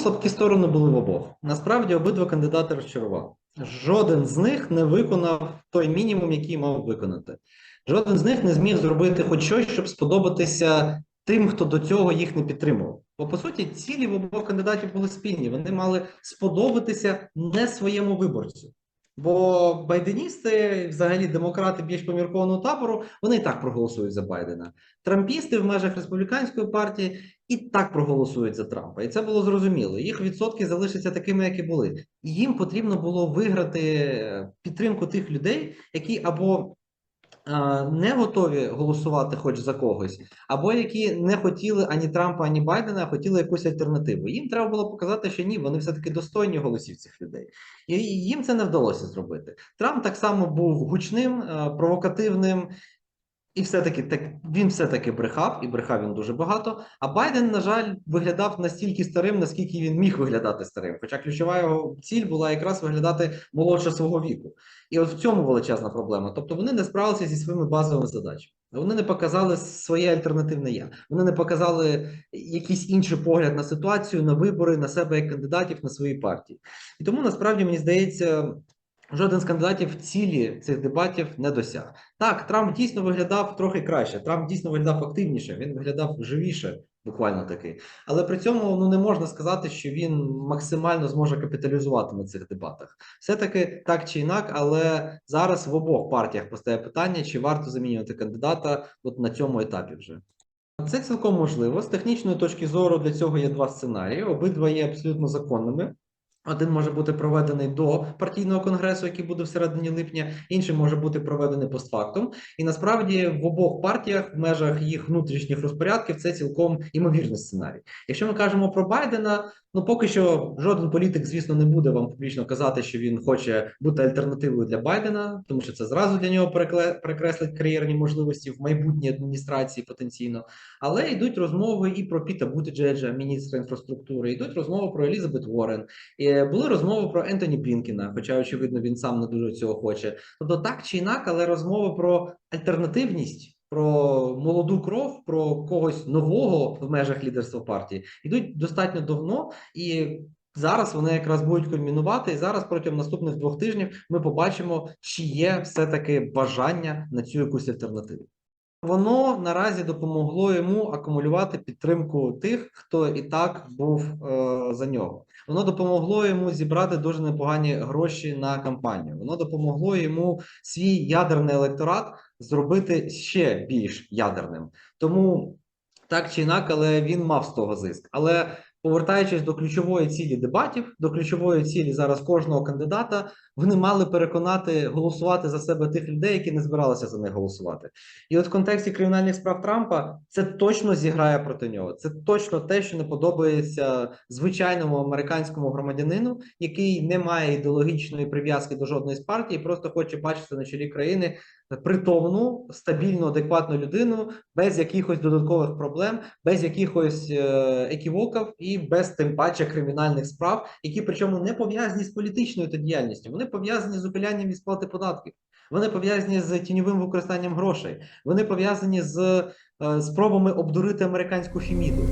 слабкі сторони були в обох. Насправді обидва кандидати розчарували. Жоден з них не виконав той мінімум, який мав виконати. Жоден з них не зміг зробити хоч щось, щоб сподобатися тим, хто до цього їх не підтримував. Бо по суті, цілі в обох кандидатів були спільні. Вони мали сподобатися не своєму виборцю. Бо байденісти, взагалі демократи більш поміркованого табору, вони і так проголосують за Байдена. Трампісти в межах республіканської партії і так проголосують за Трампа. І це було зрозуміло. Їх відсотки залишаться такими, як і були. І їм потрібно було виграти підтримку тих людей, які або не готові голосувати хоч за когось, або які не хотіли ані Трампа, ані Байдена, а хотіли якусь альтернативу. Їм треба було показати, що ні, вони все-таки достойні голосів цих людей. І їм це не вдалося зробити. Трамп так само був гучним, е, провокативним. І все-таки так він все-таки брехав, і брехав він дуже багато. А Байден, на жаль, виглядав настільки старим, наскільки він міг виглядати старим. Хоча ключова його ціль була якраз виглядати молодше свого віку. І от в цьому величезна проблема. Тобто вони не справилися зі своїми базовими задачами. Вони не показали своє альтернативне я. Вони не показали якийсь інший погляд на ситуацію, на вибори, на себе як кандидатів, на свої партії. І тому насправді мені здається. Жоден з кандидатів цілі цих дебатів не досяг. Так, Трамп дійсно виглядав трохи краще. Трамп дійсно виглядав активніше, він виглядав живіше, буквально таки. Але при цьому ну не можна сказати, що він максимально зможе капіталізувати на цих дебатах. Все-таки так чи інак, але зараз в обох партіях постає питання, чи варто замінювати кандидата от на цьому етапі вже. Це цілком можливо. З технічної точки зору для цього є два сценарії. Обидва є абсолютно законними. Один може бути проведений до партійного конгресу, який буде всередині липня, інший може бути проведений постфактум. І насправді в обох партіях в межах їх внутрішніх розпорядків це цілком імовірний сценарій. Якщо ми кажемо про Байдена, ну поки що жоден політик, звісно, не буде вам публічно казати, що він хоче бути альтернативою для Байдена, тому що це зразу для нього перекреслить кар'єрні можливості в майбутній адміністрації потенційно. Але йдуть розмови і про Піта Бутиджеджа, міністра інфраструктури, йдуть розмови про Елізабет Уоррен. І були розмови про Ентоні Блінкіна, хоча, очевидно, він сам не дуже цього хоче. Тобто, так чи інак, але розмови про альтернативність, про молоду кров, про когось нового в межах лідерства партії йдуть достатньо давно і. Зараз вони якраз будуть кульмінувати, і зараз протягом наступних двох тижнів ми побачимо, чи є все таки бажання на цю якусь альтернативу. Воно наразі допомогло йому акумулювати підтримку тих, хто і так був е, за нього. Воно допомогло йому зібрати дуже непогані гроші на кампанію. Воно допомогло йому свій ядерний електорат зробити ще більш ядерним. Тому так чи інак, але він мав з того зиск. Але повертаючись до ключової цілі дебатів, до ключової цілі зараз кожного кандидата, вони мали переконати голосувати за себе тих людей, які не збиралися за них голосувати. І от в контексті кримінальних справ Трампа це точно зіграє проти нього. Це точно те, що не подобається звичайному американському громадянину, який не має ідеологічної прив'язки до жодної з партій, просто хоче бачити на чолі країни притомну, стабільну, адекватну людину, без якихось додаткових проблем, без якихось е, еківоків і без тим паче кримінальних справ, які причому не пов'язані з політичною та діяльністю. Вони пов'язані з ухилянням від сплати податків. Вони пов'язані з тіньовим використанням грошей. Вони пов'язані з е, спробами обдурити американську фіміду.